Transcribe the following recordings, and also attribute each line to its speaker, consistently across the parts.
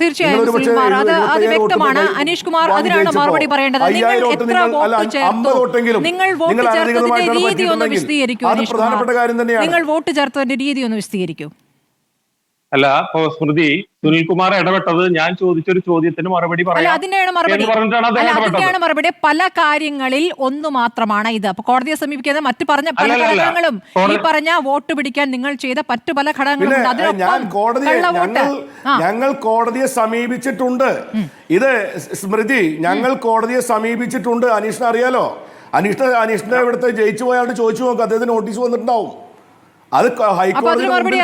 Speaker 1: തീർച്ചയായും അത് അത്
Speaker 2: 75 വോട്ട്
Speaker 1: വ്യക്തമാണ്. അനീഷ് കുമാർ അതിനാണ് മറുപടി പറയേണ്ടത്. നിങ്ങൾ എത്ര വോട്ട് ചേർത്തു?
Speaker 2: 50 വോട്ടെങ്കിലും
Speaker 1: നിങ്ങൾ വോട്ട് ചേർത്തതിന്റെ രീതി ഒന്ന് വിശദീകരിക്കൂ നിങ്ങൾ വോട്ട് ചേർത്തതിന്റെ രീതി ഒന്ന് വിശദീകരിക്കൂ
Speaker 3: അല്ല ഇപ്പൊ സ്മൃതി സുനിൽകുമാർ ഇടപെട്ടത് ഞാൻ ചോദിച്ചൊരു ചോദ്യത്തിന് മറുപടി പറയാം
Speaker 1: മറുപടി. പല കാര്യങ്ങളിൽ ഒന്ന് മാത്രമാണ് ഇത്. അപ്പൊ കോടതിയെ സമീപിക്കുന്ന മറ്റു പറഞ്ഞ പല ഘടകങ്ങളും ഈ പറഞ്ഞ വോട്ട് പിടിക്കാൻ നിങ്ങൾ ചെയ്ത മറ്റു പല ഘടകങ്ങളും ഉണ്ട്.
Speaker 2: ഞാൻ
Speaker 1: അതിനൊപ്പം
Speaker 2: ഞങ്ങൾ
Speaker 1: ആ.
Speaker 2: ഞങ്ങൾ കോടതിയെ സമീപിച്ചിട്ടുണ്ട്. ഇത് സ്മൃതി ഞങ്ങൾ കോടതിയെ സമീപിച്ചിട്ടുണ്ട്. അനീഷിനെ അറിയാലോ? അനീഷിനെ അനീഷിനെ ഇവിടുത്തെ ജയിച്ചു പോയാണ്ട് ചോദിച്ചു നോക്ക്. അദ്ദേഹത്തിന് നോട്ടീസ് വന്നിട്ടുണ്ടാവും. അത്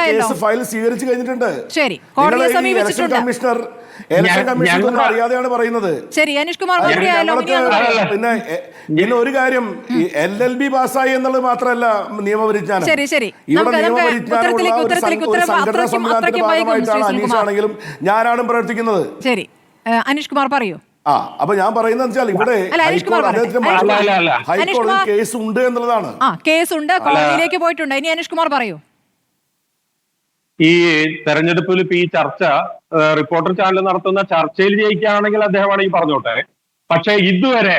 Speaker 1: ആയല്ലോ.
Speaker 2: കേസ് ഫയൽ സ്വീകരിച്ചു കഴിഞ്ഞിട്ടുണ്ട്
Speaker 1: ശരി, കോടതിയെ സമീപിച്ചിട്ടുണ്ട്.
Speaker 2: കമ്മീഷണർ ഇലക്ഷൻ കമ്മീഷൻ അറിയാതെയാണ് പറയുന്നത്
Speaker 1: ശരി അനീഷ് കുമാർ.
Speaker 2: പിന്നെ പിന്നെ ഒരു കാര്യം എൽ എൽ ബി പാസ്സായി എന്നുള്ളത് മാത്രമല്ല നിയമപരിജ്ഞാനം
Speaker 1: ശരി, ശരി.
Speaker 2: സംഘടനാ സംവിധാനത്തിന്റെ ഭാഗമായിട്ടാണ് അനീഷ് ആണെങ്കിലും ഞാനാണ് പ്രവർത്തിക്കുന്നത്
Speaker 1: ശരി അനീഷ് കുമാർ പറയൂ
Speaker 2: ആ അപ്പൊ ഞാൻ പറയുന്നത് വെച്ചാൽ ഇവിടെ ഹൈക്കോടതി
Speaker 1: പറയട്ടെ.
Speaker 2: അദ്ദേഹത്തിന്
Speaker 1: അനീഷ്
Speaker 3: കുമാർ. അല്ല, അല്ല,
Speaker 1: അല്ല. അനീഷ് കുമാർ-
Speaker 2: കേസ് ഉണ്ട് എന്നുള്ളതാണ്.
Speaker 1: ആ ഉണ്ട് കോടതിയിലേക്ക് പോയിട്ടുണ്ട്. ഇനി അനീഷ് കുമാർ പറയൂ.
Speaker 3: ഈ തെരഞ്ഞെടുപ്പിൽ ഇപ്പൊ ഈ ചർച്ച റിപ്പോർട്ടർ ചാനൽ നടത്തുന്ന ചർച്ചയിൽ ജയിക്കുകയാണെങ്കിൽ അദ്ദേഹമാണെങ്കിൽ പറഞ്ഞോട്ടെ. പക്ഷെ ഇതുവരെ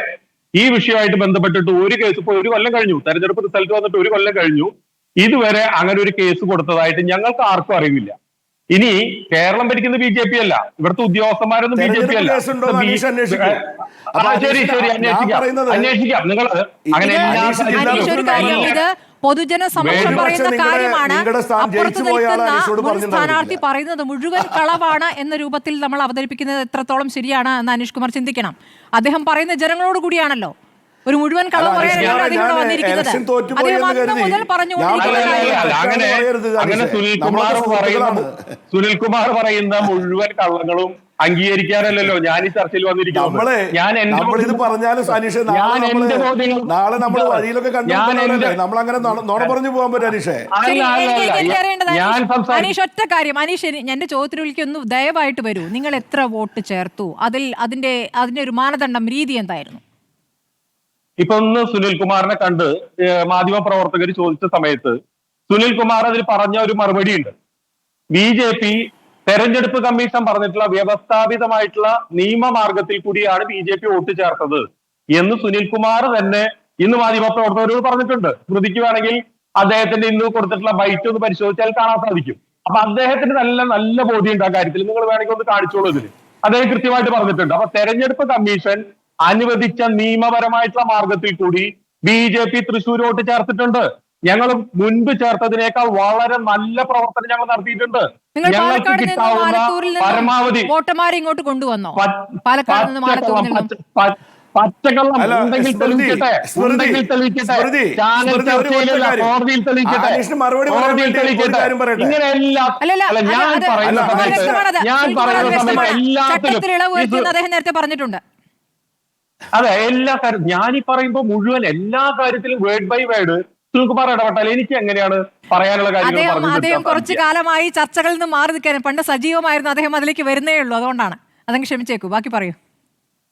Speaker 3: ഈ വിഷയമായിട്ട് ബന്ധപ്പെട്ടിട്ട് ഒരു കേസ് ഇപ്പൊ ഒരു കൊല്ലം കഴിഞ്ഞു. തെരഞ്ഞെടുപ്പ് റിസൾട്ട് വന്നിട്ട് ഒരു കൊല്ലം കഴിഞ്ഞു. ഇതുവരെ അങ്ങനെ ഒരു കേസ് കൊടുത്തതായിട്ട് ഞങ്ങൾക്ക് ആർക്കും അറിവില്ല. ഇനി കേരളം ഭരിക്കുന്ന ബി ജെ പി അല്ല. ഇവിടുത്തെ ഉദ്യോഗസ്ഥന്മാരൊന്നും ബി ജെ പി അല്ല. ശരി ശരി അന്വേഷിക്കാം. അന്വേഷിക്കാം. നിങ്ങൾ അങ്ങനെ
Speaker 1: പൊതുജന സമക്ഷം പറയുന്ന കാര്യമാണ്. അപ്പുറത്ത് നിൽക്കുന്ന. സ്ഥാനാർത്ഥി പറയുന്നത് മുഴുവൻ കളവാണ് എന്ന രൂപത്തിൽ നമ്മൾ അവതരിപ്പിക്കുന്നത് എത്രത്തോളം ശരിയാണ് എന്ന് അനീഷ് കുമാർ ചിന്തിക്കണം. അദ്ദേഹം പറയുന്ന ജനങ്ങളോട് കൂടിയാണല്ലോ. ഒരു മുഴുവൻ
Speaker 2: അല്ല,
Speaker 3: അങ്ങനെ സുനിൽകുമാർ പറയുന്ന. സുനിൽകുമാർ പറയുന്ന മുഴുവൻ കള്ളങ്ങളും അംഗീകരിക്കാനല്ലല്ലോ ഞാൻ ഈ ചർച്ചയിൽ വന്നിരിക്കുന്നത്. ഞാൻ
Speaker 2: പറഞ്ഞാലും നാളെ നമ്മൾ വഴിയിലൊക്കെ നമ്മൾ അങ്ങനെ നോണ പറഞ്ഞു പോകാൻ പറ്റും അനീഷ്?
Speaker 1: ഒറ്റ കാര്യം. അനീഷ് എന്റെ ചോദ്യത്തിലേക്ക് ഒന്ന് ദയവായിട്ട് വരൂ. നിങ്ങൾ എത്ര വോട്ട് ചേർത്തു? അതിൽ അതിന്റെ അതിന്റെ ഒരു മാനദണ്ഡം രീതി എന്തായിരുന്നു?
Speaker 3: ഇപ്പൊ ഒന്ന് സുനിൽകുമാറിനെ കണ്ട് മാധ്യമ പ്രവർത്തകർ ചോദിച്ച സമയത്ത് സുനിൽകുമാർ അതിൽ പറഞ്ഞ ഒരു മറുപടി ഉണ്ട്. ബി ജെ പി തെരഞ്ഞെടുപ്പ് കമ്മീഷൻ പറഞ്ഞിട്ടുള്ള വ്യവസ്ഥാപിതമായിട്ടുള്ള നിയമമാർഗത്തിൽ കൂടിയാണ് ബി ജെ പി വോട്ട് ചേർത്തത് എന്ന് സുനിൽകുമാർ തന്നെ ഇന്ന് മാധ്യമ പ്രവർത്തകരോട് പറഞ്ഞിട്ടുണ്ട്. സ്മൃതിക്ക് വേണമെങ്കിൽ അദ്ദേഹത്തിന്റെ ഇന്ന് കൊടുത്തിട്ടുള്ള ബൈറ്റ് ഒന്ന് പരിശോധിച്ചാൽ കാണാൻ സാധിക്കും. അപ്പൊ അദ്ദേഹത്തിന് നല്ല നല്ല ബോധ്യമുണ്ട് ആ കാര്യത്തിൽ. നിങ്ങൾ വേണമെങ്കിൽ ഒന്ന് കാണിച്ചോളൂ ഇതിന്. അദ്ദേഹം കൃത്യമായിട്ട് പറഞ്ഞിട്ടുണ്ട്. അപ്പൊ തെരഞ്ഞെടുപ്പ് കമ്മീഷൻ അനുവദിച്ച നിയമപരമായിട്ടുള്ള മാർഗത്തിൽ കൂടി ബി ജെ പി തൃശ്ശൂരോട്ട് ചേർത്തിട്ടുണ്ട്. ഞങ്ങൾ മുൻപ് ചേർത്തതിനേക്കാൾ വളരെ നല്ല പ്രവർത്തനം ഞങ്ങൾ നടത്തിയിട്ടുണ്ട്.
Speaker 1: നിങ്ങൾ
Speaker 3: ഞങ്ങൾക്ക് കിട്ടാവുന്ന പരമാവധി
Speaker 1: വോട്ടർമാരെ ഇങ്ങോട്ട് കൊണ്ടുവന്നോ? പാലക്കാട് നിന്നും അദ്ദേഹം നേരത്തെ പറഞ്ഞിട്ടുണ്ട്.
Speaker 3: അതെ എല്ലാ കാര്യം ഞാൻ ഈ പറയുമ്പോൾ മുഴുവൻ എല്ലാ കാര്യത്തിലും വേർഡ് ബൈ വേർഡ് സുനിൽകുമാർ ഇടപെട്ടാൽ എനിക്ക് എങ്ങനെയാണ് പറയാനുള്ള കാര്യങ്ങൾ
Speaker 1: അദ്ദേഹം കുറച്ചു കാലമായി ചർച്ചകളിൽ നിന്ന് മാറി നിൽക്കാൻ പണ്ട് സജീവമായിരുന്നു അദ്ദേഹം അതിലേക്ക് വരുന്നേ ഉള്ളൂ. അതുകൊണ്ടാണ്. അതങ്ങ് ക്ഷമിച്ചേക്കൂ. ബാക്കി പറയൂ.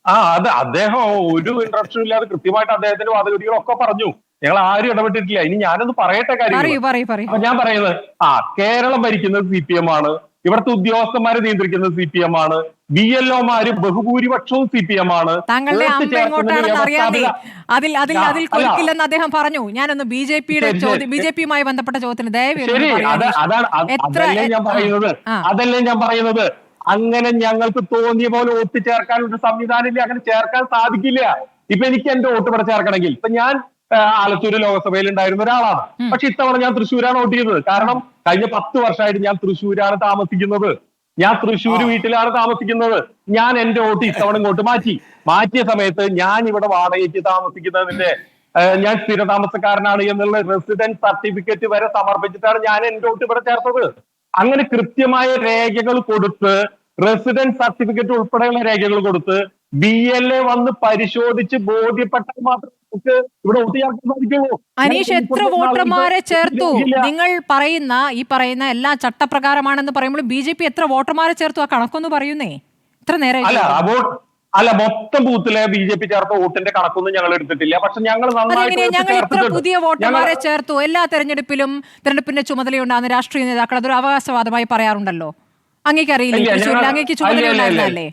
Speaker 3: ആ അത് അദ്ദേഹം ഒരു ഇൻട്രസ്റ്റ് ഇല്ലാതെ കൃത്യമായിട്ട് അദ്ദേഹത്തിന്റെ വാദഗതികളൊക്കെ പറഞ്ഞു. ഞങ്ങൾ ആരും ഇടപെട്ടിട്ടില്ല. ഇനി ഞാനൊന്ന് പറയട്ടെ കാര്യം ഞാൻ പറയുന്നത് ആ കേരളം ഭരിക്കുന്നത് സി പി എം ആണ്. ഇവിടുത്തെ ഉദ്യോഗസ്ഥന്മാരെ നിയന്ത്രിക്കുന്നത് സി പി എം ആണ്. ബി എൽ ഒമാര് ബഹുഭൂരിപക്ഷവും സി പി എം ആണ്.
Speaker 1: താങ്കളുടെ അതിൽ അതിൽ അതിൽ കുറിക്കില്ലെന്ന് അദ്ദേഹം പറഞ്ഞു. ഞാനൊന്ന് ബി ജെ പിയുടെ. ചോദ്യം ബി ജെ പിയുമായി ബന്ധപ്പെട്ട ചോദ്യത്തിന്
Speaker 3: അതല്ലേ ഞാൻ പറയുന്നത്. അതല്ലേ ഞാൻ പറയുന്നത്. അങ്ങനെ ഞങ്ങൾക്ക് തോന്നിയ പോലെ വോട്ട് ചേർക്കാൻ ഒരു സംവിധാനം ഇല്ല അങ്ങനെ ചേർക്കാൻ സാധിക്കില്ല. ഇപ്പൊ എനിക്ക് എന്റെ വോട്ട് ഇവിടെ ചേർക്കണമെങ്കിൽ. ഇപ്പൊ ഞാൻ ആലത്തൂര് ലോകസഭയിൽ ഉണ്ടായിരുന്ന ഒരാളാണ്. പക്ഷെ ഇത്തവണ ഞാൻ തൃശ്ശൂരാണ് വോട്ട് ചെയ്തത്. കാരണം കഴിഞ്ഞ പത്ത് വർഷമായിട്ട് ഞാൻ തൃശ്ശൂരാണ് താമസിക്കുന്നത്. ഞാൻ തൃശ്ശൂർ വീട്ടിലാണ് താമസിക്കുന്നത്. ഞാൻ എന്റെ ഓട്ട് ഇത്തവണ ഇങ്ങോട്ട് മാറ്റി. മാറ്റിയ സമയത്ത് ഞാൻ ഇവിടെ വാടകയ്ക്ക് താമസിക്കുന്നതിന്റെ ഞാൻ സ്ഥിര താമസക്കാരനാണ് എന്നുള്ള റെസിഡന്റ് സർട്ടിഫിക്കറ്റ് വരെ സമർപ്പിച്ചിട്ടാണ് ഞാൻ എന്റെ ഓട്ട് ഇവിടെ ചേർത്തത്. അങ്ങനെ കൃത്യമായ രേഖകൾ കൊടുത്ത് റെസിഡന്റ് സർട്ടിഫിക്കറ്റ് ഉൾപ്പെടെയുള്ള രേഖകൾ കൊടുത്ത് ബി എൽ എ വന്ന് പരിശോധിച്ച് ബോധ്യപ്പെട്ടാൽ മാത്രമേ
Speaker 1: അനീഷ് എത്ര വോട്ടർമാരെ ചേർത്തു? നിങ്ങൾ പറയുന്ന ഈ പറയുന്ന എല്ലാ ചട്ടപ്രകാരമാണെന്ന് പറയുമ്പോൾ ബി ജെ പി എത്ര വോട്ടർമാരെ ചേർത്തു? ആ കണക്കൊന്ന് പറയുന്നേ. ഇത്ര നേരം
Speaker 3: അല്ല മൊത്തം ബൂത്തിലെ ബി ജെ പി ചേർത്ത വോട്ടിന്റെ കണക്കൊന്നും ഞങ്ങൾ എടുത്തിട്ടില്ല. പക്ഷെ ഞങ്ങൾ
Speaker 1: ഞങ്ങൾ ഇത്ര പുതിയ വോട്ടർമാരെ ചേർത്തു. എല്ലാ തെരഞ്ഞെടുപ്പിലും തെരഞ്ഞെടുപ്പിന്റെ ചുമതലയുണ്ടാകുന്ന രാഷ്ട്രീയ നേതാക്കൾ അതൊരു അവകാശവാദമായി പറയാറുണ്ടല്ലോ. അങ്ങേക്ക് അറിയില്ല? അങ്ങേക്ക്. ചുമതലയുണ്ടായിരുന്നല്ലേ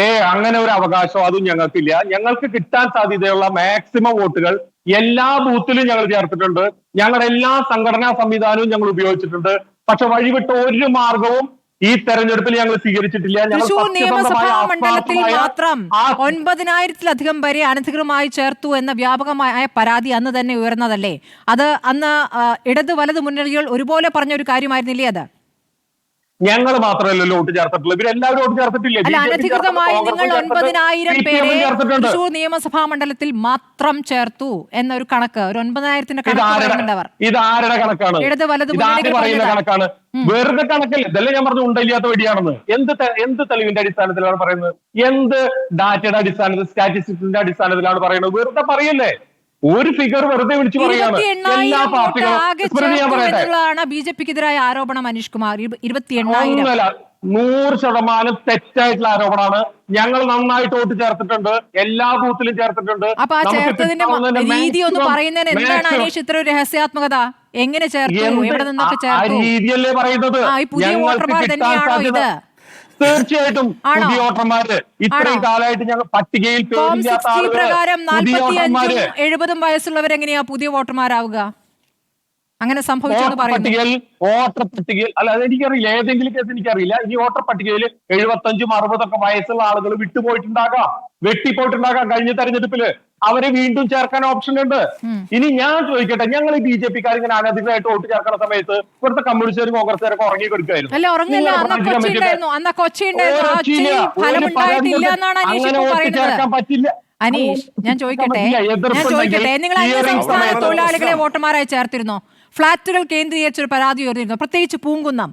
Speaker 3: ഏ അങ്ങനെ ഒരു അവകാശം അതും ഞങ്ങൾക്കില്ല. ഞങ്ങൾക്ക് കിട്ടാൻ സാധ്യതയുള്ള മാക്സിമം വോട്ടുകൾ എല്ലാ ബൂത്തിലും ഞങ്ങൾ ചേർത്തിട്ടുണ്ട്. ഞങ്ങളുടെ എല്ലാ സംഘടനാ സംവിധാനവും ഞങ്ങൾ ഉപയോഗിച്ചിട്ടുണ്ട്. പക്ഷെ വഴിവിട്ട ഒരു മാർഗവും ഈ തെരഞ്ഞെടുപ്പിൽ ഞങ്ങൾ സ്വീകരിച്ചിട്ടില്ല.
Speaker 1: തൃശൂർ നിയമസഭാ മണ്ഡലത്തിൽ മാത്രം ഒൻപതിനായിരത്തിലധികം പേരെ അനധികൃതമായി ചേർത്തു എന്ന വ്യാപകമായ പരാതി അന്ന് തന്നെ ഉയർന്നതല്ലേ? അത് അന്ന് ഇടത് വലത് മുന്നണികൾ ഒരുപോലെ പറഞ്ഞ ഒരു കാര്യമായിരുന്നില്ലേ അത്?
Speaker 3: ഞങ്ങൾ മാത്രമല്ലല്ലോ വോട്ട് ചേർത്തിട്ടുള്ളത്. ഇവരെല്ലാവരും വോട്ട് ചേർത്തിട്ടില്ല?
Speaker 1: അനധികൃതമായി നിങ്ങൾ ഒൻപതിനായിരം പേരെ തൃശൂർ നിയമസഭാ മണ്ഡലത്തിൽ മാത്രം ചേർത്തു എന്നൊരു കണക്ക്. ഒരു ഒൻപതിനായിരത്തിന്റെ
Speaker 3: ഇത്
Speaker 1: കണക്ക്
Speaker 3: ആരുടെ ഇത് ആരുടെ കണക്കാണ്?
Speaker 1: ഇടത് വലത്
Speaker 3: പറയുന്ന കണക്കാണ്? വെറുതെ കണക്കല്ല? ഇതല്ലേ ഞാൻ പറഞ്ഞു ഉണ്ടല്ലാത്ത വഴിയാണെന്ന്. എന്ത് എന്ത് തെളിവിന്റെ അടിസ്ഥാനത്തിലാണ് പറയുന്നത്? എന്ത് ഡാറ്റയുടെ അടിസ്ഥാനത്തിൽ സ്റ്റാറ്റിസ്റ്റിക്സിന്റെ അടിസ്ഥാനത്തിലാണ് പറയുന്നത്? വെറുതെ പറയല്ലേ? ഒരു ഫിഗർ വെറുതെ വിളിച്ചു പറയാണ്.
Speaker 1: ഇരുപത്തി
Speaker 3: എല്ലാ പാർട്ടികളും
Speaker 1: ബി ജെ പിക്കെതിരായ ആരോപണം അനീഷ് കുമാർ.
Speaker 3: നൂറ് ശതമാനം തെറ്റായിട്ടുള്ള ആരോപണമാണ്. ഞങ്ങൾ നന്നായിട്ട് വോട്ട് ചേർത്തിട്ടുണ്ട്. എല്ലാ ബൂത്തിലും ചേർത്തിട്ടുണ്ട്.
Speaker 1: അപ്പൊ ആ ചേർത്തതിന്റെ രീതി ഒന്ന് പറയുന്നതിന് എന്താണ് അനീഷ് ഇത്ര ഒരു രഹസ്യാത്മകത? എങ്ങനെ ചേർത്തു? എവിടെ നിന്നൊക്കെ ചേർത്തു?
Speaker 3: രീതിയല്ലേ പറയുന്നത്? ഞങ്ങൾക്ക് കിട്ടാൻ സാധ്യത-
Speaker 1: ഇത്?
Speaker 3: തീർച്ചയായിട്ടും? പുതിയ വോട്ടർമാര് ഇത്രയും? കാലമായിട്ട് ഞങ്ങൾ പട്ടികയിൽ പേരില്ലാത്ത വോട്ടർമാര്.
Speaker 1: എഴുപതും വയസ്സുള്ളവരെങ്ങനെയാ പുതിയ വോട്ടർമാരാവുക? അങ്ങനെ സംഭവിച്ചു
Speaker 3: പട്ടികയിൽ വോട്ടർ പട്ടികയിൽ അല്ല എനിക്കറിയില്ല ഏതെങ്കിലും കേസ് എനിക്കറിയില്ല. ഈ വോട്ടർ പട്ടികയിൽ എഴുപത്തഞ്ചും അറുപതൊക്കെ വയസ്സുള്ള ആളുകൾ വിട്ടുപോയിട്ടുണ്ടാകാം. വെട്ടിപ്പോയിട്ടുണ്ടാകാം കഴിഞ്ഞ തെരഞ്ഞെടുപ്പിൽ. അവരെ വീണ്ടും ചേർക്കാൻ ഓപ്ഷൻ ഉണ്ട്. ഇനി ഞാൻ ചോദിക്കട്ടെ ഞങ്ങൾ ഈ ബി ജെ പിക്കാർ ഇങ്ങനെ അനധികൃതമായിട്ട് വോട്ട് ചേർക്കുന്ന സമയത്ത് ഇവിടുത്തെ കമ്മ്യൂണിസ്റ്റുകാരും കോൺഗ്രസ്സുകാരൊക്കെ ഉറങ്ങി
Speaker 1: എന്നാണ് അനീഷ് ഞാൻ ചോദിക്കട്ടെ. ഞാൻ ചോദിക്കട്ടെ. നിങ്ങൾ അന്യ സംസ്ഥാന തൊഴിലാളികളെ. വോട്ടർമാരായി ചേർത്തിരുന്നോ? ഫ്ളാറ്റുകൾ കേന്ദ്രീകരിച്ചൊരു പരാതി ഉയർന്നിരുന്നു. പ്രത്യേകിച്ച് പൂങ്കുന്നം.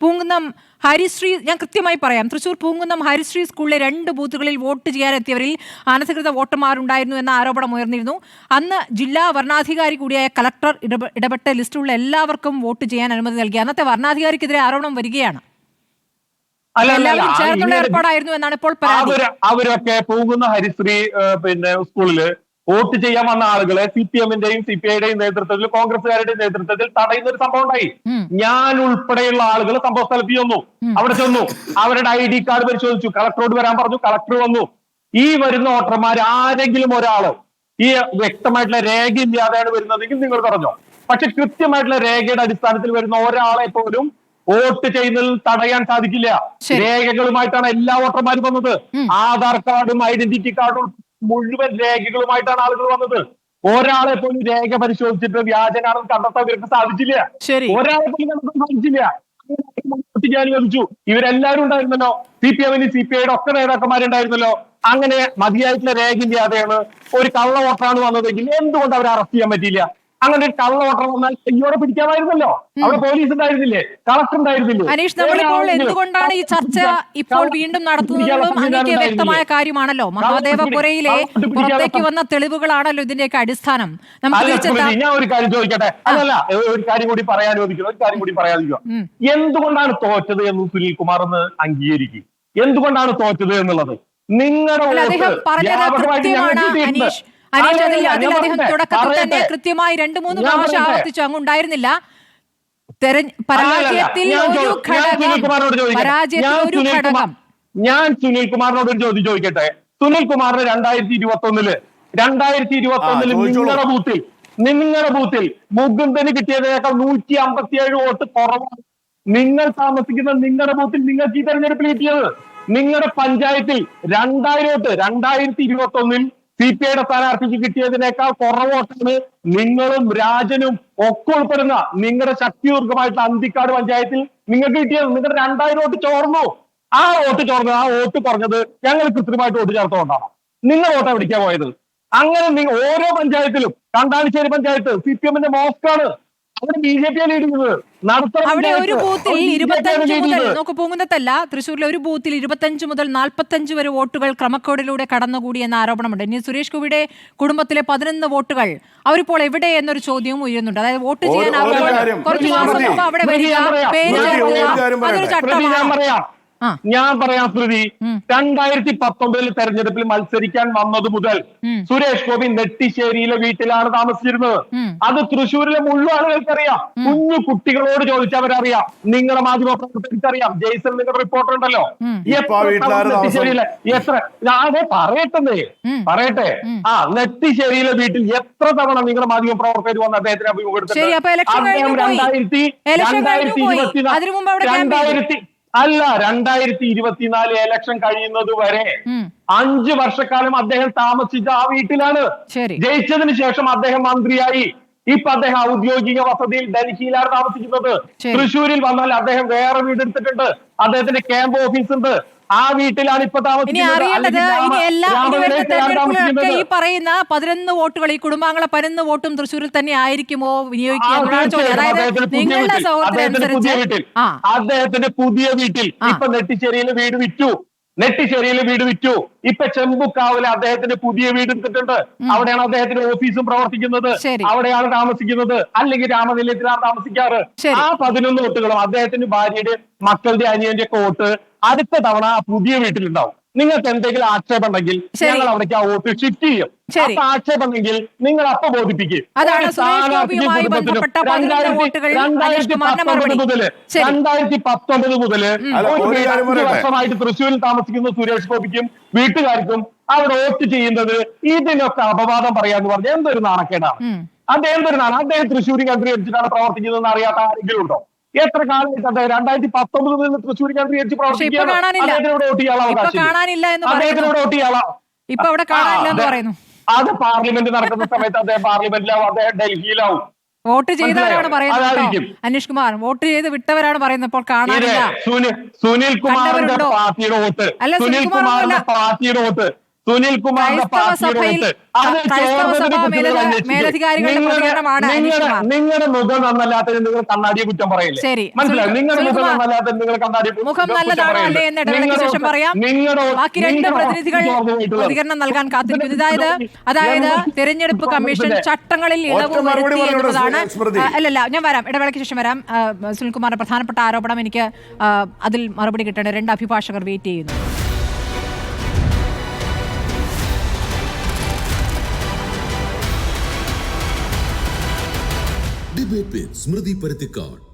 Speaker 1: പൂങ്കുന്നം ഹരിശ്രീ ഞാൻ കൃത്യമായി പറയാം. തൃശൂർ പൂങ്കുന്നം ഹരിശ്രീ സ്കൂളിലെ രണ്ട് ബൂത്തുകളിൽ വോട്ട് ചെയ്യാനെത്തിയവരിൽ അനധികൃത വോട്ടർമാരുണ്ടായിരുന്നു എന്ന ആരോപണം ഉയർന്നിരുന്നു. അന്ന് ജില്ലാ വരണാധികാരി കൂടിയായ കളക്ടർ ഇടപെ- ഇടപെട്ട ലിസ്റ്റിലുള്ള എല്ലാവർക്കും വോട്ട് ചെയ്യാൻ അനുമതി നൽകി. അന്നത്തെ വരണാധികാരിക്കെതിരെ ആരോപണം വരികയാണ്. എല്ലാവരും ചേർന്നുള്ള ഏർപ്പാടായിരുന്നു എന്നാണ് ഇപ്പോൾ
Speaker 3: അവരൊക്കെ പോകുന്ന ഹരിശ്രീ പിന്നെ സ്കൂളിൽ വോട്ട് ചെയ്യാൻ വന്ന ആളുകളെ സി പി എമ്മിന്റെയും സി പി ഐയുടെയും നേതൃത്വത്തിൽ കോൺഗ്രസുകാരുടെയും നേതൃത്വത്തിൽ തടയുന്ന ഒരു സംഭവം ഉണ്ടായി. ഞാൻ ഉൾപ്പെടെയുള്ള ആളുകൾ സംഭവ സ്ഥലത്ത് ചെന്നു. അവിടെ ചെന്നു. അവരുടെ ഐ ഡി കാർഡ് പരിശോധിച്ചു. കളക്ടറോട് വരാൻ പറഞ്ഞു. കളക്ടർ വന്നു. ഈ വരുന്ന വോട്ടർമാർ ആരെങ്കിലും ഒരാൾ ഈ വ്യക്തമായിട്ടുള്ള രേഖ ഇല്ലാതെയാണ് വരുന്നതെങ്കിൽ നിങ്ങൾ പറഞ്ഞോ? പക്ഷെ കൃത്യമായിട്ടുള്ള രേഖയുടെ അടിസ്ഥാനത്തിൽ വരുന്ന ഒരാളെ പോലും വോട്ട് ചെയ്യുന്നതിൽ തടയാൻ സാധിക്കില്ല. രേഖകളുമായിട്ടാണ് എല്ലാ വോട്ടർമാരും വന്നത്. ആധാർ കാർഡും ഐഡന്റിറ്റി കാർഡും മുഴുവൻ രേഖകളുമായിട്ടാണ് ആളുകൾ വന്നത്. ഒരാളെ പോലും രേഖ പരിശോധിച്ചിട്ട് വ്യാജനാണെന്ന് കണ്ടെത്താൻ ഇവർക്ക് സാധിച്ചില്ല. ഒരാളെ പോലും കണ്ടെത്താൻ സാധിച്ചില്ല. ചോദിച്ചു ഇവരെല്ലാരും അനുവദിച്ചു. ഇവരെല്ലാവരും ഉണ്ടായിരുന്നല്ലോ. സി പി എമ്മിന് സി പി ഐയുടെ ഒക്കെ നേതാക്കന്മാരുണ്ടായിരുന്നല്ലോ. അങ്ങനെ മതിയായിട്ടുള്ള രേഖയില്ലാതെയാണ് ഒരു കള്ള വോട്ടാണ് വന്നതെങ്കിൽ എന്തുകൊണ്ട് അവരെ അറസ്റ്റ് ചെയ്യാൻ പറ്റിയില്ല? അങ്ങനെ കള്ള വോട്ടർ വന്നാൽ കയ്യോടെ പിടിക്കാമായിരുന്നല്ലോ. അവിടെ പോലീസ് ഉണ്ടായിരുന്നില്ലേ? കളക്ടർ ഉണ്ടായിരുന്നില്ലേ?
Speaker 1: അനീഷ് നമ്മളിപ്പോൾ എന്തുകൊണ്ടാണ് ഈ ചർച്ച ഇപ്പോൾ വീണ്ടും നടത്തുന്നതും അങ്ങേക്ക് വ്യക്തമായ കാര്യമാണല്ലോ. മഹാദേവപുരയിലെ പുറത്തേക്ക് വന്ന തെളിവുകളാണല്ലോ ഇതിന്റെയൊക്കെ അടിസ്ഥാനം. നമുക്ക്
Speaker 3: ഞാൻ ഒരു കാര്യം ചോദിക്കട്ടെ? അതല്ല ഒരു കാര്യം കൂടി പറയാൻ ചോദിക്കുന്നു ഒരു കാര്യം കൂടി പറയാതിരിക്കുക. എന്തുകൊണ്ടാണ് തോറ്റത് എന്ന് സുനിൽ കുമാർ എന്ന് അംഗീകരിക്കും. എന്തുകൊണ്ടാണ് തോറ്റത് എന്നുള്ളത്? നിങ്ങളുടെ
Speaker 1: അദ്ദേഹം അതിൽ അതിൽ തുടക്കത്തിൽ തന്നെ. കൃത്യമായി രണ്ടു മൂന്ന് പ്രാവശ്യം. ആവർത്തിച്ചു. അങ്ങ് ഉണ്ടായിരുന്നില്ല. പരാജയത്തിൽ
Speaker 3: ഞാൻ
Speaker 1: ഒരു
Speaker 3: സുനിൽ കുമാറിനോട്
Speaker 1: ഘടകം. പരാജയത്തിൽ ഒരു
Speaker 3: സുനിൽ കുമാർ-
Speaker 1: ഘടകം.
Speaker 3: ഞാൻ സുനിൽ കുമാറിനോട് ഒരു ചോദ്യം ചോദിക്കട്ടെ. സുനിൽ കുമാറിന് രണ്ടായിരത്തി ഇരുപത്തി ഒന്നിൽ രണ്ടായിരത്തി ഇരുപത്തി
Speaker 2: ഒന്നിൽ
Speaker 3: നിങ്ങളുടെ ബൂത്തിൽ നിങ്ങളുടെ ബൂത്തിൽ മുകുന്ദന് കിട്ടിയതിനേക്കാൾ നൂറ്റി അമ്പത്തിയേഴ് വോട്ട് കുറവാണ്. നിങ്ങൾ താമസിക്കുന്ന നിങ്ങളുടെ ബൂത്തിൽ നിങ്ങൾക്ക് ഈ തെരഞ്ഞെടുപ്പിൽ കിട്ടിയത്. നിങ്ങളുടെ പഞ്ചായത്തിൽ രണ്ടായിരം വോട്ട്. രണ്ടായിരത്തി ഇരുപത്തി ഒന്നിൽ സി പി ഐയുടെ സ്ഥാനാർത്ഥിക്ക് കിട്ടിയതിനേക്കാൾ കുറവ് വോട്ടാണ് നിങ്ങളും രാജനും ഒക്കെ ഉൾപ്പെടുന്ന നിങ്ങളുടെ ശക്തിദുർഗമായിട്ടുള്ള അന്തിക്കാട് പഞ്ചായത്തിൽ നിങ്ങൾക്ക് കിട്ടിയത്. നിങ്ങളുടെ രണ്ടായിരം വോട്ട് ചോർന്നു. ആ വോട്ട് ചോർന്നത് ആ വോട്ട് കുറഞ്ഞത് ഞങ്ങൾ കൃത്യമായിട്ട് വോട്ട് ചേർത്തുകൊണ്ടാണ്. നിങ്ങൾ വോട്ട് പിടിക്കാൻ പോയത്? അങ്ങനെ നിങ്ങൾ ഓരോ പഞ്ചായത്തിലും കണ്ടാണിശ്ശേരി പഞ്ചായത്ത് സി പി എമ്മിന്റെ മോസ്കാണ് അവിടെ ബി ജെ
Speaker 1: അവിടെ ഒരു ബൂത്തിൽ ഇരുപത്തഞ്ച് മുതൽ. നോക്ക് പോകുന്നതല്ല തൃശ്ശൂരിലെ ഒരു ബൂത്തിൽ ഇരുപത്തഞ്ച് മുതൽ നാൽപ്പത്തഞ്ച് വരെ വോട്ടുകൾ ക്രമക്കേടിലൂടെ കടന്നുകൂടി എന്ന ആരോപണമുണ്ട് ഇനി സുരേഷ് ഗോപിയുടെ കുടുംബത്തിലെ പതിനൊന്ന് വോട്ടുകൾ അവരിപ്പോൾ എവിടെ എന്നൊരു ചോദ്യവും ഉയരുന്നുണ്ട് അതായത് വോട്ട് ചെയ്യാൻ. കുറച്ച് മാസം അവിടെ. വരിക പേര് ചേർക്കുക അതൊരു ചട്ടമാണ്.
Speaker 3: ഞാൻ പറയാം ശ്രുതി. രണ്ടായിരത്തി പത്തൊമ്പതിൽ തെരഞ്ഞെടുപ്പിൽ മത്സരിക്കാൻ വന്നത് മുതൽ സുരേഷ് ഗോപി നെട്ടിശ്ശേരിയിലെ വീട്ടിലാണ് താമസിച്ചിരുന്നത്. അത് തൃശ്ശൂരിലെ മുഴുവൻ ആളുകൾക്കറിയാം. കുഞ്ഞു കുട്ടികളോട് ചോദിച്ചവരറിയാം. നിങ്ങളുടെ മാധ്യമ പ്രവർത്തകർക്കറിയാം ജയ്സൺ നിങ്ങളുടെ റിപ്പോർട്ടർ ഉണ്ടല്ലോ? നെട്ടിശ്ശേരിയിലെ എത്ര? ഞാൻ പറയട്ടെ. പറയട്ടെ ആ നെട്ടിശ്ശേരിയിലെ വീട്ടിൽ എത്ര തവണ നിങ്ങളുടെ മാധ്യമ പ്രവർത്തകർ വന്ന് അദ്ദേഹത്തിന് അഭിമുഖം രണ്ടായിരത്തി രണ്ടായിരത്തി
Speaker 1: ഇരുപത്തി
Speaker 3: ഇരുപത്തിനാല്
Speaker 1: അതിനു മുമ്പ് അവിടെ camp
Speaker 3: രണ്ടായിരത്തി അല്ല രണ്ടായിരത്തി ഇരുപത്തിനാല് ഇലക്ഷൻ കഴിയുന്നത് വരെ അഞ്ചു വർഷക്കാലം അദ്ദേഹം താമസിച്ച ആ വീട്ടിലാണ്. ജയിച്ചതിന് ശേഷം അദ്ദേഹം മന്ത്രിയായി. ഇപ്പൊ അദ്ദേഹം ഔദ്യോഗിക വസതിയിൽ ഡൽഹിയിലാണ് താമസിക്കുന്നത്.
Speaker 1: ശരി.
Speaker 3: തൃശ്ശൂരിൽ വന്നാൽ അദ്ദേഹം വേറെ വീടെടുത്തിട്ടുണ്ട്. അദ്ദേഹത്തിന്റെ ക്യാമ്പ് ഓഫീസ് ഉണ്ട്. ആ വീട്ടിലാണ് ഇപ്പൊ താമസിക്കുന്നത്.
Speaker 1: ഈ. പറയുന്ന പതിനൊന്ന് വോട്ടുകൾ ഈ കുടുംബാംഗങ്ങളെ പതിനൊന്ന് വോട്ടും തൃശ്ശൂരിൽ തന്നെ ആയിരിക്കുമോ വിനിയോഗിക്കുക
Speaker 3: അദ്ദേഹത്തിന്റെ പുതിയ വീട്ടിൽ. ഇപ്പൊ നെട്ടിച്ചേരിയിലെ വീട് വിറ്റു. നെട്ടിശ്ശേരിയിലെ വീട് വിറ്റു. ഇപ്പൊ ചെമ്പുക്കാവിലെ അദ്ദേഹത്തിന്റെ പുതിയ വീട് എടുത്തിട്ടുണ്ട്. അവിടെയാണ് അദ്ദേഹത്തിന്റെ ഓഫീസും പ്രവർത്തിക്കുന്നത്. അവിടെയാണ് താമസിക്കുന്നത്. അല്ലെങ്കിൽ രാമനിലയത്തിലാണ് താമസിക്കാറ്. ആ പതിനൊന്ന് വോട്ടുകളും അദ്ദേഹത്തിന്റെ ഭാര്യയുടെ മക്കളുടെ അനിയന്റെ ഒക്കെ വോട്ട് അടുത്ത തവണ ആ പുതിയ വീട്ടിലുണ്ടാവും. നിങ്ങൾക്ക് എന്തെങ്കിലും ആക്ഷേപം ഉണ്ടെങ്കിൽ ഞങ്ങൾ അവിടേക്ക് ആ വോട്ട് ഷിഫ്റ്റ് ചെയ്യും. അപ്പൊ ആക്ഷേപം ഉണ്ടെങ്കിൽ നിങ്ങൾ അപ്പൊ ബോധിപ്പിക്കും.
Speaker 1: അതാണ് സുരേഷ് ഗോപിയുമായി
Speaker 3: കുടുംബത്തിനും
Speaker 1: ബന്ധപ്പെട്ട പതിനൊന്ന്
Speaker 3: രണ്ടായിരത്തി- പത്തൊമ്പത്.
Speaker 1: മുതൽ
Speaker 3: രണ്ടായിരത്തി പത്തൊമ്പത്
Speaker 2: മുതൽ
Speaker 3: ഒരു. വർഷമായിട്ട് തൃശ്ശൂരിൽ താമസിക്കുന്ന സുരേഷ് ഗോപിക്കും വീട്ടുകാർക്കും അവിടെ വോട്ട് ചെയ്യുന്നത് ഇതിനൊക്കെ അപവാദം പറയാന്ന് പറഞ്ഞ എന്തൊരു നാണക്കേടാണ്. അദ്ദേഹം എന്തൊരു നാണം അദ്ദേഹം തൃശ്ശൂർ കേന്ദ്രീകരിച്ചിട്ടാണ് പ്രവർത്തിക്കുന്നതെന്ന് അറിയാത്ത ആരെങ്കിലും ഉണ്ടോ? എത്ര കാലമായിട്ട് അദ്ദേഹം രണ്ടായിരത്തി പത്തൊമ്പത് മുതൽ തൃശ്ശൂർ കേന്ദ്രീകരിച്ച് പ്രവർത്തിക്കുകയാണ്. അദ്ദേഹത്തിനോട് വോട്ട് ചെയ്യാനുള്ള അവകാശം അദ്ദേഹത്തിനോട്. വോട്ട് ചെയ്യാനുള്ള
Speaker 1: ഇപ്പൊ അവിടെ കാണാനില്ല എന്ന് പറയുന്നു.
Speaker 3: അത് പാർലമെന്റ് നടക്കുന്ന സമയത്ത് അദ്ദേഹം പാർലമെന്റിലാവും അദ്ദേഹം ഡൽഹിയിലാവും.
Speaker 1: വോട്ട് ചെയ്തവരാണ്? പറയുന്നത്. അനീഷ് കുമാർ വോട്ട് ചെയ്ത് വിട്ടവരാണ് പറയുന്നത് ഇപ്പോൾ കാണാനില്ല.
Speaker 3: സുനിൽ കുമാറിന്റെ പാർട്ടിയുടെ വോട്ട്. സുനിൽ കുമാറിന്റെ പാർട്ടിയുടെ വോട്ട്. സുനിൽ കുമാറിന്റെ പാർട്ടിയുടെ നിങ്ങളുടെ- മുഖം നന്നല്ലാത്തതിന് നിങ്ങൾ കണ്ണാടിയെ കുറ്റം പറയില്ലേ. മനസ്സിലായി? നിങ്ങളുടെ മുഖം
Speaker 1: നന്നല്ലാത്ത
Speaker 3: നന്നല്ലാത്തതിന് നിങ്ങൾ കണ്ണാടി
Speaker 1: മുഖം നല്ലതാണോ അല്ലേ എന്ന് ഇടവേളയ്ക്ക് ശേഷം പറയാം. ബാക്കി രണ്ട് പ്രതിനിധികൾ പ്രതികരണം നൽകാൻ കാത്തിരിക്കുന്നു. അതായത് അതായത് തെരഞ്ഞെടുപ്പ് കമ്മീഷൻ ചട്ടങ്ങളിൽ ഇളവ് വരുത്തി എന്നുള്ളതാണ് അല്ലല്ല ഞാൻ വരാം. ഇടവേളയ്ക്ക് ശേഷം വരാം. സുനിൽകുമാറിന്റെ പ്രധാനപ്പെട്ട ആരോപണം എനിക്ക് അതിൽ മറുപടി കിട്ടേണ്ട രണ്ട് അഭിഭാഷകർ വെയിറ്റ് ചെയ്യുന്നു.
Speaker 4: பின் ஸ்மிருதி பருத்திக்காட்.